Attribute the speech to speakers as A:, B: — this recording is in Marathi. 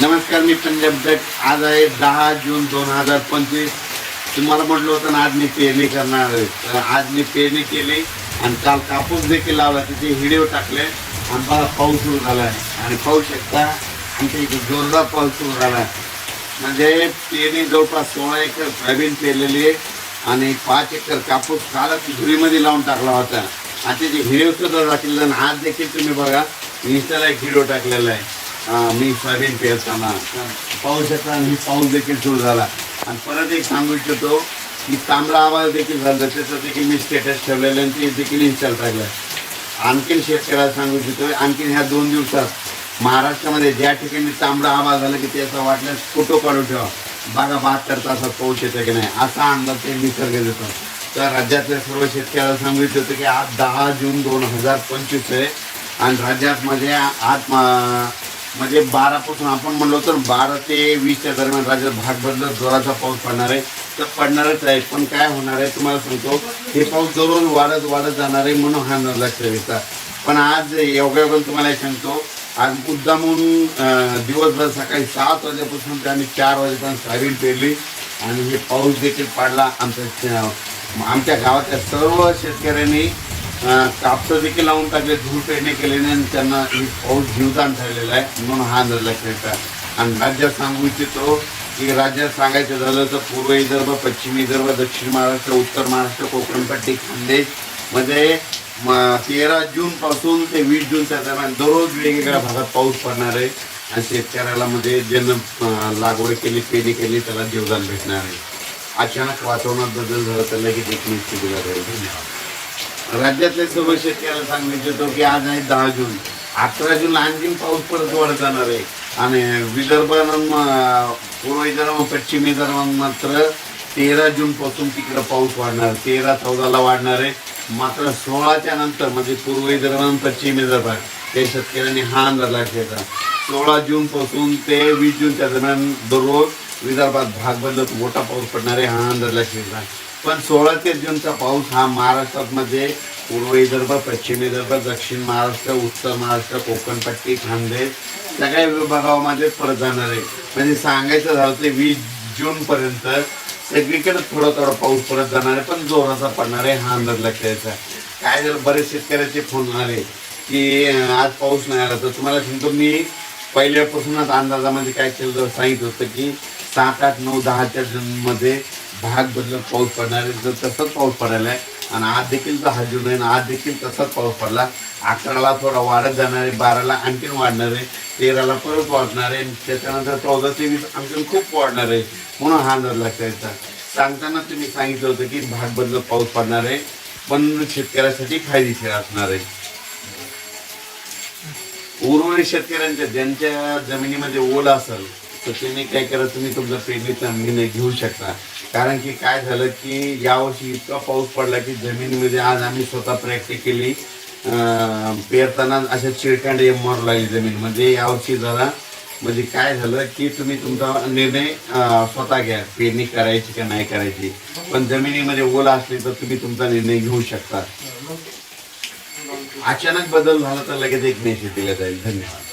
A: नमस्कार मी पंजाब बेट आज आहे दहा जून दोन हजार पंचवीस. तुम्हाला म्हटलं होतं ना आज मी पेरणी करणार आहे. तर आज मी पेरणी केली आणि काल कापूस देखील लावला. तिथे हिडिओ टाकले आणि बघा पाऊस सुरू झाला आहे आणि पाहू शकता आमच्या इथे जोरदार पाऊस सुरू झाला आहे म्हणजे पेरणी जवळपास सोळा एकर सोयाबीन पेरलेली आहे आणि पाच एकर कापूस कालच धुळीमध्ये लावून टाकला होता. आणि त्याचे व्हिडिओ सुद्धा टाकलेला आणि आज देखील तुम्ही बघा इंस्टाला एक व्हिडिओ टाकलेला आहे. मी सोयाबीन पेरताना पाऊस शकता आणि पाऊस देखील सुरू झाला. आणि परत एक सांगू इच्छितो की तांबडा आवाज देखील झाला. त्याचं देखील मी स्टेटस ठेवलेलं आणि ते देखील इन्स्टॉल टाकलं आणखीन शेतकऱ्याला सांगू इच्छितो आणखीन ह्या दोन दिवसात महाराष्ट्रामध्ये ज्या ठिकाणी तांबडा आवाज झाला की त्याचा वाटल्यास फोटो काढून ठेवा. बघा बहात्तर तासात पाऊस येतं की नाही? असा अंदाज ते निसर्ग देतो तर राज्यातल्या सर्व शेतकऱ्याला सांगू इच्छितो की आज दहा जून दोन हजार पंचवीस आहे. आणि राज्यात मध्ये आत म्हणजे बारापासून आपण म्हणलो तर बारा ते वीसच्या दरम्यान राज्यात भाग बदलत जोराचा पाऊस पडणार आहे. तर पडणारच आहे पण काय होणार आहे तुम्हाला सांगतो हे पाऊस दररोज वाढत वाढत जाणार आहे म्हणून हा न लक्ष देतात पण आज योगायोगाने तुम्हाला सांगतो आज मुद्दामून दिवसभर सकाळी सात वाजेपासून ते आम्ही चार वाजेपर्यंत सोयाबीन पेरली आणि हे पाऊस देखील पडला. आमच्या आमच्या गावातल्या सर्व शेतकऱ्यांनी कापसं देखील लावून टाकले धूळ पेरणी केल्याने आणि त्यांना एक पाऊस जीवदान ठरलेला आहे म्हणून हा अंदाज आणि राज्यात सांगू इच्छितो की राज्यात सांगायचं झालं तर पूर्व विदर्भ पश्चिम विदर्भ दक्षिण महाराष्ट्र उत्तर महाराष्ट्र कोकणपट्टी खानदेशमध्ये तेरा जून पासून ते वीस जूनच्या दरम्यान दररोज वेगवेगळ्या भागात पाऊस पडणार आहे. आणि शेतकऱ्याला म्हणजे ज्यांना लागवड केली पेरणी केली त्याला जीवदान भेटणार आहे. अचानक वातावरणात बदल झाला तर लगेच एक स्थिती जाईल धन्यवाद राज्यातल्या सर्व शेतकऱ्याला सांगू इच्छितो की आज आहे दहा जून. अकरा जून आणखीन पाऊस परत वाढत जाणार आहे. आणि विदर्भानं पूर्व विदर्भ पश्चिम विदर्भात मात्र तेरा जून पासून तिकडं पाऊस वाढणार. तेरा चौदाला वाढणार आहे. मात्र सोळाच्या नंतर म्हणजे पूर्व विदर्भ पश्चिम विदर्भात ते शेतकऱ्यांनी हा अंदाज लक्षात सोळा जून पासून ते वीस जूनच्या दरम्यान दररोज विदर्भात भाग बदलत मोठा पाऊस पडणार आहे हा अंदाज लक्षात पण सोळा ते जूनचा पाऊस हा महाराष्ट्रात मध्ये पूर्व विदर्भ पश्चिम विदर्भ दक्षिण महाराष्ट्र उत्तर महाराष्ट्र कोकणपट्टी खानदेश सगळ्या विभागामध्ये परत जाणार आहे. म्हणजे सांगायचं झालं ते वीस जून पर्यंत सगळीकडे थोडा थोडा पाऊस परत जाणार आहे पण जोराचा पडणार आहे हा अंदाज लक्षायचा काय झालं बरेच शेतकऱ्याचे फोन आले की आज पाऊस नाही आला तर तुम्हाला सांगतो मी पहिल्यापासूनच अंदाजामध्ये काय केलं होतं, सांगितलं होतं की सात आठ नऊ दहाच्या जूनमध्ये भाग बदलत पाऊस पडणार आहे तर तसंच पाऊस पडायला आहे आणि आज देखील तर हजूर आहे आज देखील तसाच पाऊस पडला. अकराला थोडा वाढत जाणार आहे बाराला आणखीन वाढणार आहे तेराला परत वाढणार आहे त्याच्यानंतर चौदा तेवीस आणखीन खूप वाढणार आहे म्हणून हा अंदाज लक्षायचा सांगताना तुम्ही सांगितलं होतं की भाग बदलत पाऊस पडणार आहे पण शेतकऱ्यासाठी फायदेशीर असणार आहे. उर्वरित शेतकऱ्यांच्या ज्यांच्या जमिनीमध्ये ओल असेल तर त्यांनी काय करा तुम्ही तुमचा पेरणीचा निर्णय घेऊ शकता. कारण की काय झालं की यावर्षी इतका पाऊस पडला की जमिनीमध्ये आज आम्ही स्वतः प्रॅक्टिस केली पेरताना अशा चिळकांडे मर लागली जमीन. म्हणजे यावर्षी जरा म्हणजे काय झालं की तुम्ही तुमचा निर्णय स्वतः घ्या पेरणी करायची का नाही करायची. पण जमिनीमध्ये ओला असली तर तुम्ही तुमचा निर्णय घेऊ शकता. अचानक बदल झाला तर लगेच एक मेसेज दिला जाईल. धन्यवाद.